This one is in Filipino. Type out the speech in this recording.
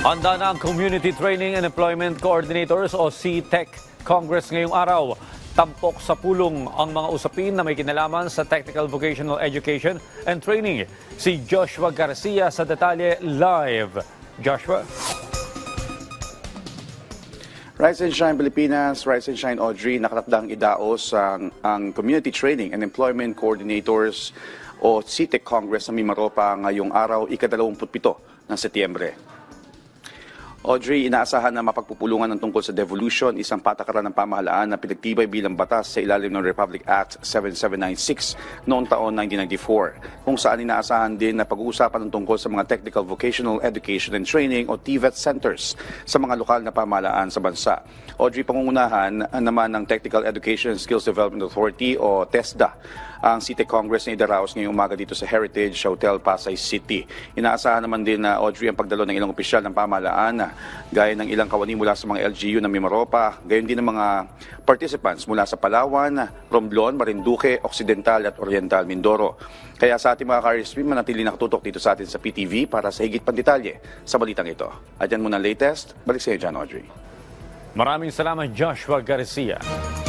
Handa na ang Community Training and Employment Coordinators o CTEC Congress ngayong araw. Tampok sa pulong ang mga usapin na may kinalaman sa Technical Vocational Education and Training. Si Joshua Garcia sa detalye live. Joshua? Rise and Shine Pilipinas, Rise and Shine Audrey, nakatakdang idaos ang, ang Community Training and Employment Coordinators o CTEC Congress sa Mimaropa ngayong araw, ika-27 ng Setyembre. Audrey, inaasahan na mapagpupulungan ng tungkol sa devolution, isang patakaran ng pamahalaan na pinagtibay bilang batas sa ilalim ng Republic Act 7796 noong taon 1994, kung saan inaasahan din na pag-uusapan ng tungkol sa mga Technical Vocational Education and Training o TVET centers sa mga lokal na pamahalaan sa bansa. Audrey, pangungunahan naman ng Technical Education and Skills Development Authority o TESDA ang City Congress na idaraos ngayong umaga dito sa Heritage Hotel Pasay City. Inaasahan naman din na Audrey ang pagdalo ng ilang opisyal ng pamahalaan gaya ng ilang kawani mula sa mga LGU ng Mimaropa, gayon din ng mga participants mula sa Palawan, Romblon, Marinduque, Occidental at Oriental Mindoro. Kaya sa ating mga ka-RSP, manatili nakatutok dito sa atin sa PTV para sa higit pang detalye sa balitang ito. At yan muna latest. Balik sa iyo dyan, Audrey. Maraming salamat Joshua Garcia.